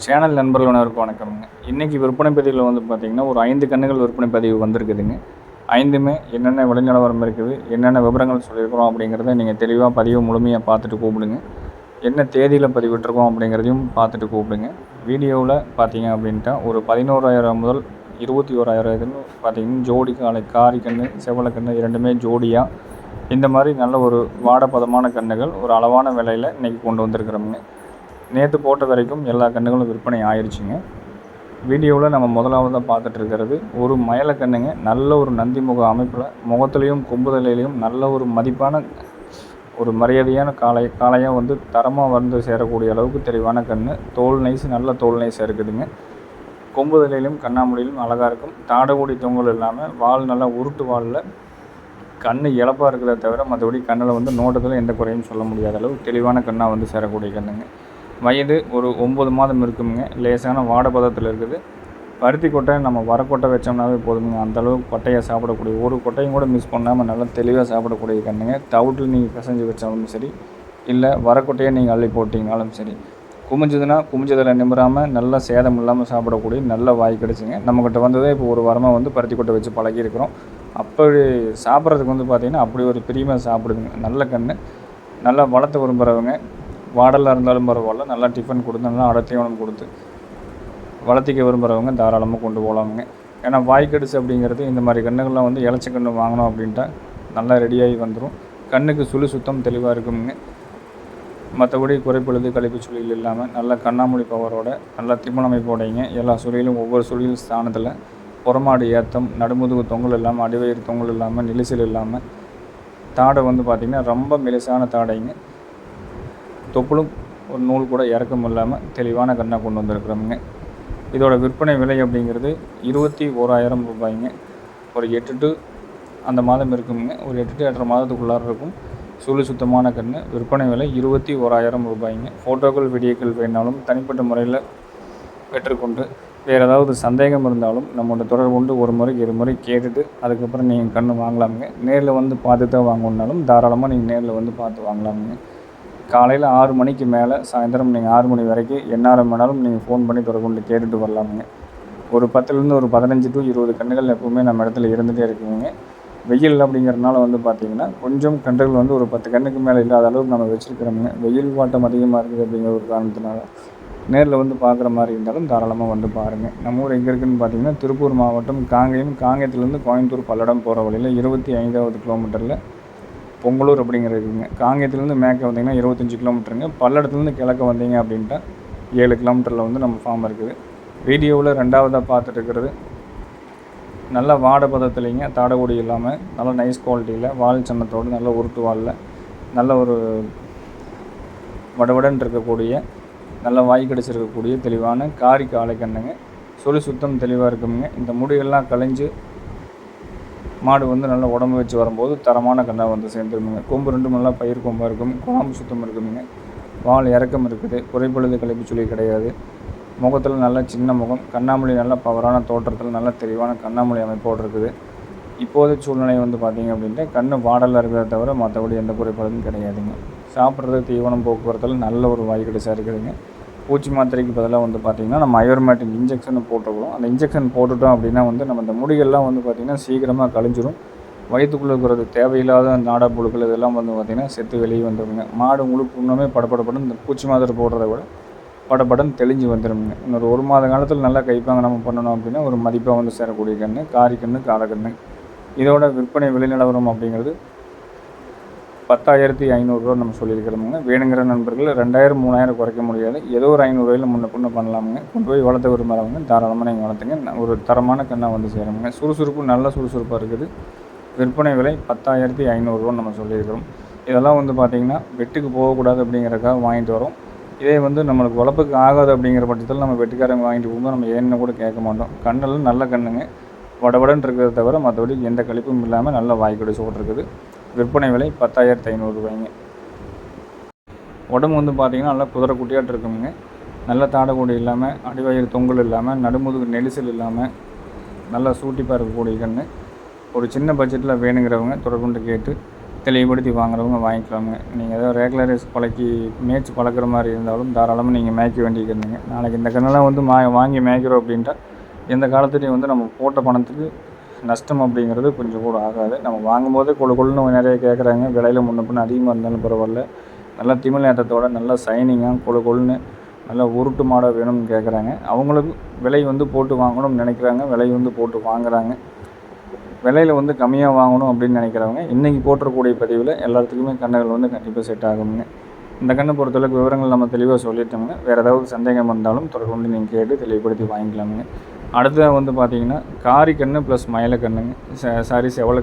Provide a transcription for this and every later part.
Channel நண்பர்கள் அனைவருக்கும் வணக்கம்ங்க. இன்றைக்கி விற்பனை பதிவில் வந்து பார்த்திங்கன்னா ஒரு ஐந்து கன்றுகள் விற்பனை பதிவு வந்திருக்குதுங்க. ஐந்துமே என்னென்ன விளைநிலவரம் இருக்குது என்னென்ன விவரங்கள் சொல்லியிருக்கிறோம் அப்படிங்கிறத நீங்கள் தெளிவாக பதிவு முழுமையாக பார்த்துட்டு கூப்பிடுங்க. என்ன தேதியில் பதிவிட்டிருக்கோம் அப்படிங்கிறதையும் பார்த்துட்டு கூப்பிடுங்க. வீடியோவில் பார்த்தீங்க அப்படின்ட்டா ஒரு பதினோராயிரம் முதல் இருபத்தி ஓராயிரம் இதுன்னு பார்த்தீங்கன்னா ஜோடி காலை காரி கன்று செவலக்கன்று இரண்டுமே ஜோடியாக இந்த மாதிரி நல்ல ஒரு வாடப்பதமான கன்றுகள் ஒரு அளவான விலையில் இன்றைக்கி கொண்டு வந்திருக்கிறோமுங்க. நேற்று போட்ட வரைக்கும் எல்லா கன்றுகளும் விற்பனை ஆயிடுச்சுங்க வீடியோவில் நம்ம முதலாவதாக பார்த்துட்டு இருக்கிறது ஒரு மயிலக்கண்ணுங்க நல்ல ஒரு நந்தி முக அமைப்பில் முகத்துலேயும் கொம்புதலையிலையும் நல்ல ஒரு மதிப்பான ஒரு மரியாதையான காளை காளையாக வந்து தரமாக வந்து சேரக்கூடிய அளவுக்கு தெளிவான கண் தோல் நைஸ் நல்ல தோல் நைஸ் இருக்குதுங்க. கொம்புதலையிலும் கண்ணாமூடியிலும் அழகாக இருக்கும். தாடகூடி தொங்கல் இல்லாமல் வால் நல்லா உருட்டு வாலில் கண் இழப்பாக இருக்கிறத தவிர மற்றபடி கண்ணில் வந்து நோட்டத்தில் எந்த குறையும் சொல்ல முடியாத அளவு தெளிவான கண்ணாக வந்து சேரக்கூடிய கண்ணுங்க. வயது ஒரு ஒம்பது மாதம் இருக்குமுங்க. லேசான வாட பதத்தில் இருக்குது. பருத்தி கொட்டை நம்ம வரக்கொட்டை வச்சோம்னாவே போதுங்க அந்தளவுக்கு கொட்டையை சாப்பிடக்கூடிய ஒரு கொட்டையும் கூட மிஸ் பண்ணாமல் நல்லா தெளிவாக சாப்பிடக்கூடிய கண்ணுங்க. தவிட்டில் நீங்கள் பிசைஞ்சு வச்சாலும் சரி இல்லை வரக்கொட்டையை நீங்கள் அள்ளி போட்டிங்கனாலும் சரி குமிஞ்சதுன்னா குமிஞ்சதில் நிமிராமல் நல்லா சேதம் இல்லாமல் சாப்பிடக்கூடிய நல்ல வாய் கிடச்சிங்க. நம்மக்கிட்ட வந்ததே இப்போ ஒரு வாரமாக வந்து பருத்தி கொட்டை வச்சு பழகியிருக்கிறோம். அப்படி சாப்பிட்றதுக்கு வந்து பார்த்திங்கன்னா அப்படி ஒரு பிரியமாக சாப்பிடுதுங்க. நல்ல கன்று நல்லா வளர்த்து விரும்புகிறவங்க வாடலாக இருந்தாலும் பரவாயில்ல. நல்லா டிஃபன் கொடுத்து நல்லா அடர்த்தியானம் கொடுத்து வளர்த்திக்க விரும்புகிறவங்க தாராளமாக கொண்டு போகலாமுங்க ஏன்னா வாய்க்கடிச்சு அப்படிங்கிறது இந்த மாதிரி கன்றுகள்லாம் வந்து இலச்ச கன்று வாங்கினோம் அப்படின்ட்டா நல்லா ரெடியாகி வந்துடும் கண்ணுக்கு சுழி சுத்தம் தெளிவாக இருக்குங்க மற்றபடி குறைப்பொழுது கழிப்பு சுழியில் இல்லாமல் நல்ல கண்ணாமூடி பவரோட நல்லா திம்மன் எல்லா சுழியிலும் ஒவ்வொரு சுழியில் ஸ்தானத்தில் புறமாடு ஏத்தம் நடுமுதுகு தொங்கல் இல்லாமல் அடிவயிறு தொங்கல் இல்லாமல் நிலிசல் இல்லாமல் தாடை வந்து பார்த்திங்கன்னா ரொம்ப மெலிசான தாடைங்க. தொப்புளும் ஒரு நூல் கூட இறக்கம் இல்லாமல் தெளிவான கண்ணை கொண்டு வந்திருக்கிறோமுங்க. இதோட விற்பனை விலை அப்படிங்கிறது இருபத்தி ஓராயிரம் ரூபாய்ங்க. ஒரு எட்டு டு அந்த மாதம் இருக்குங்க ஒரு எட்டு டு எட்டரை மாதத்துக்குள்ளார இருக்கும். சுழி சுத்தமான கன்று விற்பனை விலை இருபத்தி ஓராயிரம் ரூபாய்ங்க. ஃபோட்டோக்கள் வீடியோக்கள் வேணாலும் தனிப்பட்ட முறையில் பெற்றுக்கொண்டு வேறு ஏதாவது சந்தேகம் இருந்தாலும் நம்மளோட தொடர்பு கொண்டு ஒரு முறை இரு முறை கேட்டுட்டு அதுக்கப்புறம் நீங்கள் கன்று வாங்கலாமுங்க. நேரில் வந்து பார்த்து தான் வாங்கணுன்னாலும் தாராளமாக நீங்கள் நேரில் வந்து பார்த்து வாங்கலாமுங்க. காலையில் ஆறு மணிக்கு மேலே சாயந்தரம் நீங்கள் ஆறு மணி வரைக்கும் எந்நேரம் வேணாலும் நீங்கள் ஃபோன் பண்ணி தொடர்பு கொண்டு கேட்டுட்டு வரலாமுங்க. ஒரு பத்துலேருந்து ஒரு பதினஞ்சு டு இருபது கன்றுகள் எப்பவுமே நம்ம இடத்துல இருந்துகிட்டே இருக்குங்க. வெயில் அப்படிங்கிறனால வந்து பார்த்திங்கன்னா கொஞ்சம் கன்றுகள் வந்து ஒரு பத்து கன்றுக்கு மேலே இல்லாத அளவுக்கு நம்ம வச்சுருக்கிறோமுங்க. வெயில் வாட்டம் அதிகமாக இருக்குது அப்படிங்கிற ஒரு காரணத்தினால நேரில் வந்து பார்க்குற மாதிரி இருந்தாலும் தாராளமாக வந்து பாருங்கள் நம்ம ஊர் எங்கே இருக்குதுன்னு பார்த்தீங்கன்னா திருப்பூர் மாவட்டம் காங்கேயம் காங்கேயத்துலேருந்து கோயம்புத்தூர் பல்லடம் போகிற வழியில் இருபத்தி ஐந்தாவது கிலோமீட்டரில் பொங்கலூர் அப்படிங்கிறதுங்க காங்கேயத்துலேருந்து மேற்க வந்தீங்கன்னா இருபத்தஞ்சி கிலோமீட்டருங்க. பல்லடத்துலேருந்து கிழக்க வந்தீங்க அப்படின்ட்டா ஏழு கிலோமீட்டரில் வந்து நம்ம ஃபார்ம் இருக்குது. வீடியோவில் ரெண்டாவதாக பார்த்துட்டு இருக்கிறது. நல்ல வாட பதத்துலேங்க. தாடகுடி இல்லாமல் நல்ல நைஸ் குவாலிட்டியில் வால் சன்னத்தோடு நல்ல உருட்டு வாலில் நல்ல ஒரு வடவடன் இருக்கக்கூடிய நல்ல வாய் கடிச்சிருக்கக்கூடிய தெளிவான காரி காளை கண்ணுங்க. சுத்தம் தெளிவாக இருக்குங்க இந்த முடிகள்லாம் கலைஞ்சு மாடு வந்து நல்லா உடம்பு வச்சு வரும்போது தரமான கண்ணாக வந்து சேர்ந்துருமுங்க. கொம்பு ரெண்டும் நல்லா பயிர் கொம்பாக இருக்கும். குழம்பு சுத்தம் இருக்குதுங்க வால் இறக்கம் இருக்குது. குறைப்பொழுது கழிப்பு சொல்லி கிடையாது. முகத்தில் நல்ல சின்ன முகம் கண்ணாமொழி நல்ல பவரான தோற்றத்தில் நல்ல தெளிவான கண்ணாமொழி அமைப்போடு இருக்குது. இப்போது சூழ்நிலை வந்து பார்த்திங்க அப்படின்ட்டு கண் வாடலாக இருக்கிறத தவிர மற்றபடி எந்த குறைபாடும் கிடையாதுங்க. சாப்பிட்றது தீவனம் போக்குவரத்தில் நல்ல ஒரு வாய் கிடைச்சா இருக்குதுங்க. பூச்சி மாத்திரைக்கு பதிலாக வந்து பார்த்திங்கன்னா நம்ம அயோர்மேட்டிக் இன்ஜெக்ஷன் போட்டுக்கிறோம். அந்த இன்ஜெக்ஷன் போட்டுட்டோம் அப்படின்னா வந்து நம்ம இந்த முடிகள்லாம் வந்து பார்த்திங்கன்னா சீக்கிரமாக கழிஞ்சிரும். வயிற்றுக்குள்ளே இருக்கிறது தேவையில்லாத நாடா புழுக்கள் இதெல்லாம் வந்து பார்த்திங்கன்னா செத்து வெளியே வந்துடுங்க மாடு முழுக்க இன்னுமே படப்படப்படும் இந்த பூச்சி மாத்திரை போடுறத விட படப்படன்னு தெளிஞ்சு வந்துடுங்க இன்னொரு ஒரு மாத காலத்தில் நல்லா கைப்பாங்க நம்ம பண்ணணும் அப்படின்னா ஒரு மதிப்பாக வந்து சேரக்கூடிய கன்று காரி கன்று காடக்கன்று இதோட விற்பனை விலை நிலவரம் அப்படிங்கிறது பத்தாயிரத்தி ஐநூறுரூவா நம்ம சொல்லியிருக்கிறோமுங்க. வேணுங்கிற நண்பர்கள் ரெண்டாயிரம் மூணாயிரம் குறைக்க முடியாது. ஏதோ ஒரு ஐநூறுரூவாயில் முன்ன பொண்ணு பண்ணலாமுங்க. கொண்டு போய் வளர்த்த விரும்புகிறவங்க தாராளமாக நீங்கள் வளர்த்துங்க. ஒரு தரமான கண்ணாக வந்து சேருங்க சுறுசுறுப்பு நல்ல சுறுசுறுப்பாக இருக்குது. விற்பனை விலை பத்தாயிரத்தி ஐநூறுரூவா நம்ம சொல்லியிருக்கிறோம். இதெல்லாம் வந்து பார்த்திங்கன்னா வெட்டுக்கு போகக்கூடாது அப்படிங்கிறக்காக வாங்கிட்டு வரோம். இதே வந்து நம்மளுக்கு உழப்புக்கு ஆகாது அப்படிங்கிற பட்சத்தில் நம்ம வெட்டுக்காரங்க வாங்கிட்டு போகும்போது நம்ம ஏன்னு கூட கேட்க மாட்டோம். கண்ணெல்லாம் நல்ல கண்ணுங்க. வடவடன்னு இருக்கிறத தவிர மற்றபடி எந்த கழிப்பும் இல்லாமல் நல்ல வாய்க்கடி சோடு இருக்குது விற்பனை விலை பத்தாயிரத்து ஐநூறுரூவாய்ங்க உடம்பு வந்து பார்த்திங்கன்னா நல்லா குதிரை குட்டியாட்டு இருக்குங்க. நல்ல தாடக்கூடி இல்லாமல் அடிவயிறு தொங்கல் இல்லாமல் நடுமுதுகு நெரிசல் இல்லாமல் நல்லா சூட்டிப்பாக இருக்கக்கூடிய கன்று ஒரு சின்ன பட்ஜெட்டில் வேணுங்கிறவங்க தொடர்புண்டு கேட்டு தெளிவுபடுத்தி வாங்குறவங்க வாங்கிக்கலாமுங்க. நீங்கள் ஏதாவது ரெகுலரைஸ் பழக்கி மேய்ச்சி பழக்கிற மாதிரி இருந்தாலும் தாராளமாக நீங்கள் மேய்க்க வேண்டியிருக்குதுங்க நாளைக்கு இந்த கண்ணெல்லாம் வந்து மா வாங்கி மேய்க்கிறோம் அப்படின்ட்டா எந்த காலத்துலேயும் வந்து நம்ம போட்ட பணத்துக்கு நஷ்டம் அப்படிங்கிறது கொஞ்சம் கூட ஆகாது. நம்ம வாங்கும்போதே கொழு கொழுன்னு நிறைய கேட்குறாங்க விலையில் முன்ன பின்ன அதிகமாக இருந்தாலும் பரவாயில்ல. நல்லா திமிழ் ஏற்றத்தோட நல்லா சைனிங்காக கொழு கொழுன்னு நல்லா உருட்டு மாடாக வேணும்னு கேட்குறாங்க அவங்களுக்கு விலை வந்து போட்டு வாங்கணும்னு நினைக்கிறாங்க. விலை வந்து போட்டு வாங்குறாங்க. விலையில் வந்து கம்மியாக வாங்கணும் அப்படின்னு நினைக்கிறவங்க இன்றைக்கி போட்டிருக்கக்கூடிய பதிவில் எல்லாத்துக்குமே கண்ணுகள் வந்து கண்டிப்பாக செட் ஆகுங்க இந்த கண்ணை பொறுத்தளவுக்கு விவரங்கள் நம்ம தெளிவாக சொல்லிட்டோம்னா. வேறு ஏதாவது சந்தேகம் இருந்தாலும் தொடர்பு நீங்கள் கேட்டு தெளிவுபடுத்தி வாங்கிக்கலாமுங்க அடுத்தது வந்து பார்த்தீங்கன்னா காரி கன்று ப்ளஸ் மயில கண்ணுங்க. சாரி செவலை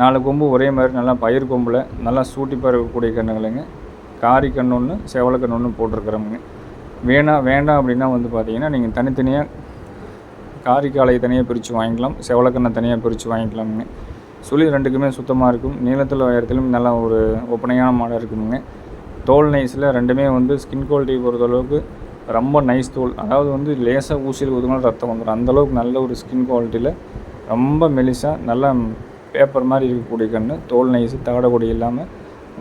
நாலு கொம்பு ஒரே மாதிரி நல்லா பயிர் கொம்பில் நல்லா சூட்டி பறக்கக்கூடிய கண்ணுகளுங்க காரி கன்று ஒன்று செவலை கன்று ஒன்று போட்டிருக்கிறோமுங்க வேணாம் வேண்டாம் அப்படின்னா வந்து பார்த்தீங்கன்னா நீங்கள் தனித்தனியாக காரி காலையை தனியாக பிரித்து வாங்கிக்கலாம். செவலக்கண்ணை தனியாக பிரித்து வாங்கிக்கலாமுங்க. சுழி ரெண்டுக்குமே சுத்தமாக இருக்கும். நீளத்தில் உயரத்திலும் நல்லா ஒரு ஒப்பனையான மாடாக இருக்குமுங்க தோல் நைஸில் ரெண்டுமே வந்து ஸ்கின் குவாலிட்டி பொறுத்தளவுக்கு ரொம்ப நைஸ் தோல். அதாவது வந்து லேசாக ஊசியில் ஊதுனாலும் ரத்தம் வந்துடும் அந்தளவுக்கு நல்ல ஒரு ஸ்கின் குவாலிட்டியில் ரொம்ப மெலிசாக நல்லா பேப்பர் மாதிரி இருக்கக்கூடிய கன்று தோல் நைஸு தகடக்கூடிய இல்லாமல்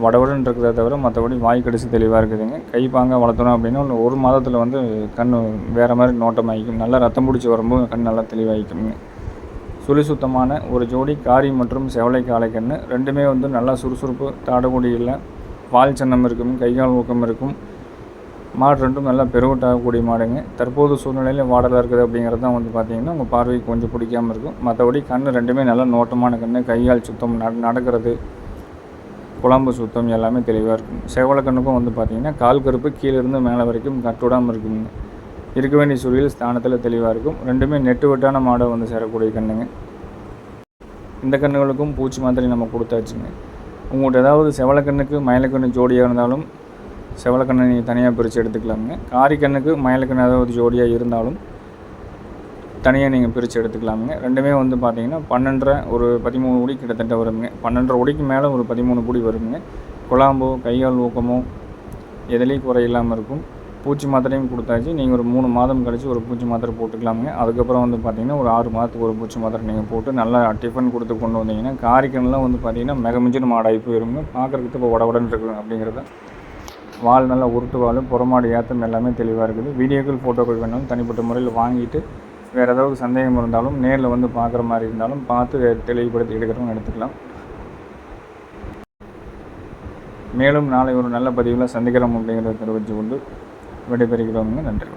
வடவடன்னு இருக்கிறத தவிர மற்றபடி வாய் கடிச்சு தெளிவாக இருக்குதுங்க. கை பாங்க வளர்த்தணும் அப்படின்னா ஒரு மாதத்தில் வந்து கண் வேறு மாதிரி நோட்டம் ஆகிக்கும். நல்லா ரத்தம் பிடிச்சி வரும்போது கண் நல்லா தெளிவாகிக்குங்க சுழி சுத்தமான ஒரு ஜோடி காரி மற்றும் செவலை காளை கன்று ரெண்டுமே வந்து நல்லா சுறுசுறுப்பு தாடக்கூடிய இல்லை பால் சின்னம் இருக்கும் கைகால் ஊக்கம் இருக்கும். மாடு ரெண்டும் நல்லா பெருவட்டாகக்கூடிய மாடுங்க. தற்போது சூழ்நிலையில் வாடலாக இருக்குது அப்படிங்கிறது தான் வந்து பார்த்திங்கன்னா உங்கள் பார்வைக்கு கொஞ்சம் பிடிக்காமல் இருக்கும். மற்றபடி கண் ரெண்டுமே நல்லா நோட்டமான கண் கையால் சுத்தம் நட நடக்கிறது குழம்பு சுத்தம் எல்லாமே தெளிவாக இருக்கும். செவலக்கண்ணுக்கும் வந்து பார்த்திங்கன்னா கால் கருப்பு கீழேருந்து மேலே வரைக்கும் கட்டுடாமல் இருக்குங்க. இருக்க வேண்டிய சூழலில் ஸ்தானத்தில் தெளிவாக இருக்கும். ரெண்டுமே நெட்டு வெட்டான மாடை வந்து சேரக்கூடிய கண்ணுங்க. இந்த கண்ணுகளுக்கும் பூச்சி மாதிரி நம்ம கொடுத்தாச்சுங்க. உங்கள்கிட்ட ஏதாவது செவலக்கண்ணுக்கு மயிலக்கண்ணு ஜோடியாக இருந்தாலும் செவலக்கண்ணை நீங்கள் தனியாக பிரித்து எடுத்துக்கலாமுங்க காரிக்கண்ணுக்கு மயிலக்கண்ணு ஏதாவது ஜோடியாக இருந்தாலும் தனியாக நீங்கள் பிரித்து எடுத்துக்கலாமுங்க. ரெண்டுமே வந்து பார்த்தீங்கன்னா பன்னெண்டரை ஒரு பதிமூணு குடி கிட்டத்தட்ட வருங்க. பன்னெண்டரை குடிக்கு மேலே ஒரு பதிமூணு குடி வருங்க. குழாம்போ கையால் ஊக்கமோ எதுலேயும் குறை இல்லாமல் இருக்கும். பூச்சி மாத்திரையும் கொடுத்தாச்சு. நீங்கள் ஒரு மூணு மாதம் கழித்து ஒரு பூச்சி மாத்திரை போட்டுக்கலாமுங்க. அதுக்கப்புறம் வந்து பார்த்திங்கன்னா ஒரு ஆறு மாதத்துக்கு ஒரு பூச்சி மாத்திரை நீங்கள் போட்டு நல்லா டிஃபன் கொடுத்து கொண்டு வந்தீங்கன்னா காரிக்கன்லாம் வந்து பார்த்திங்கன்னா மிகமிஞ்சின மாடாகி போயிருங்க. பார்க்குறதுக்கு இப்போ உடவுடன் இருக்குது அப்படிங்கிறத வால் நல்லா உருட்டு வாலும் புறமாடு ஏற்றம் எல்லாமே தெளிவாக இருக்குது. வீடியோக்கள் ஃபோட்டோக்கள் வேணாலும் தனிப்பட்ட முறையில் வாங்கிட்டு வேறு ஏதாவது சந்தேகம் இருந்தாலும் நேரில் வந்து பார்க்குற மாதிரி இருந்தாலும் பார்த்து தெளிவுபடுத்தி எடுக்கிறவங்க எடுத்துக்கலாம். மேலும் நாளை ஒரு நல்ல பதிவில் சந்திக்கிறோம் அப்படிங்கிறத தெரிவித்து கொண்டு விடைபெறுகிறோங்க நன்றி